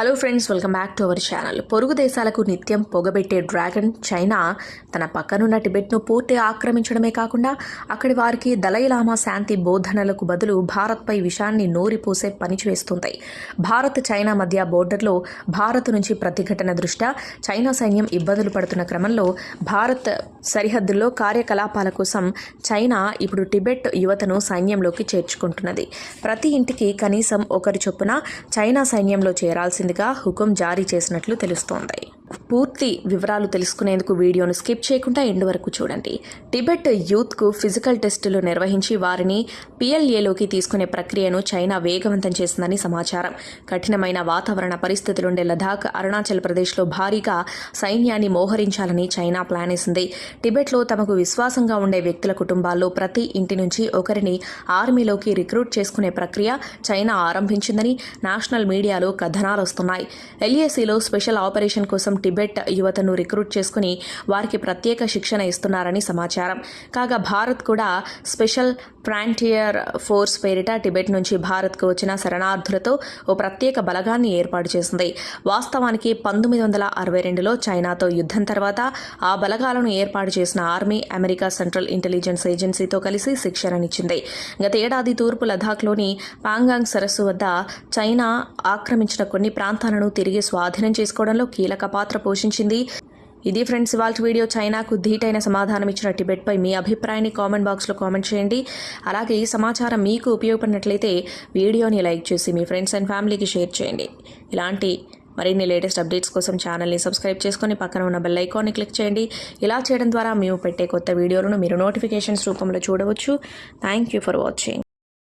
Hello friends welcome back to our channel పొరుగు దేశాలకు నిత్యం పొగబెట్టే డ్రాగన్ చైనా తన పక్కనున్న టిబెట్ను పూర్తి ఆక్రమించడమే కాకుండా అక్కడి వారికి దలైలామా శాంతి బోధనలకు బదులు భారత్పై విషాన్ని నోరిపోసే పని చేస్తుంది భారత్ చైనా మధ్య బోర్డర్లో భారత్ నుంచి ప్రతిఘటన దృష్ట్యా చైనా సైన్యం ఇబ్బందులు పడుతున్న క్రమంలో భారత్ సరిహద్దుల్లో కార్యకలాపాల కోసం చైనా ఇప్పుడు టిబెట్ యువతను సైన్యంలోకి చేర్చుకుంటున్నది. ప్రతి ఇంటికి కనీసం ఒకరి చొప్పున చైనా సైన్యంలో చేరాల్సింది. చేరాల్సిందిగా హుకుం జారీ చేసినట్లు తెలుస్తోంది. పూర్తి వివరాలు తెలుసుకునేందుకు వీడియోను స్కిప్ చేయకుండా ఎండ్ వరకు చూడండి. టిబెట్ యూత్కు ఫిజికల్ టెస్టులు నిర్వహించి వారిని పిఎల్ఏలోకి తీసుకునే ప్రక్రియను చైనా వేగవంతం చేసిందని సమాచారం. కఠినమైన వాతావరణ పరిస్థితులుండే లదాఖ్ అరుణాచల్ ప్రదేశ్లో భారీగా సైన్యాన్ని మోహరించాలని చైనా ప్లాన్ వేసింది. టిబెట్లో తమకు విశ్వాసంగా ఉండే వ్యక్తుల కుటుంబాల్లో ప్రతి ఇంటి నుంచి ఒకరిని ఆర్మీలోకి రిక్రూట్ చేసుకునే ప్రక్రియ చైనా ఆరంభించిందని నేషనల్ మీడియాలో కథనాలు వస్తున్నాయి. ఎల్ఏసీలో స్పెషల్ ఆపరేషన్ కోసం టిబెట్ యువతను రిక్రూట్ చేసుకుని వారికి ప్రత్యేక శిక్షణ ఇస్తున్నారని సమాచారం. కాగా భారత్ కూడా స్పెషల్ ఫ్రాంటియర్ ఫోర్స్ పేరిట టిబెట్ నుంచి భారత్కు వచ్చిన శరణార్థులతో ఓ ప్రత్యేక బలగాన్ని ఏర్పాటు చేసింది. వాస్తవానికి పంతొమ్మిది వందల అరవై రెండులో చైనాతో యుద్ధం తర్వాత ఆ బలగాలను ఏర్పాటు చేసిన ఆర్మీ అమెరికా సెంట్రల్ ఇంటెలిజెన్స్ ఏజెన్సీతో కలిసి శిక్షణనిచ్చింది. గత ఏడాది తూర్పు లదాఖ్లోని పాంగాంగ్ సరస్సు వద్ద చైనా ఆక్రమించిన కొన్ని ప్రాంతాలను తిరిగి స్వాధీనం చేసుకోవడంలో కీలక పాత్ర పోషించింది. ఇది ఫ్రెండ్స్ ఇవాళ వీడియో చైనాకు ధీటైన సమాధానం ఇచ్చిన టిబెట్పై మీ అభిప్రాయాన్ని కామెంట్ బాక్స్లో కామెంట్ చేయండి. అలాగే ఈ సమాచారం మీకు ఉపయోగపడినట్లయితే వీడియోని లైక్ చేసి మీ ఫ్రెండ్స్ అండ్ ఫ్యామిలీకి షేర్ చేయండి. ఇలాంటి మరిన్ని లేటెస్ట్ అప్డేట్స్ కోసం ఛానల్ని సబ్స్క్రైబ్ చేసుకొని పక్కన ఉన్న బెల్ ఐకాన్ని క్లిక్ చేయండి. ఇలా చేయడం ద్వారా మేము పెట్టే కొత్త వీడియోలను మీరు నోటిఫికేషన్స్ రూపంలో చూడవచ్చు. Thank you for watching.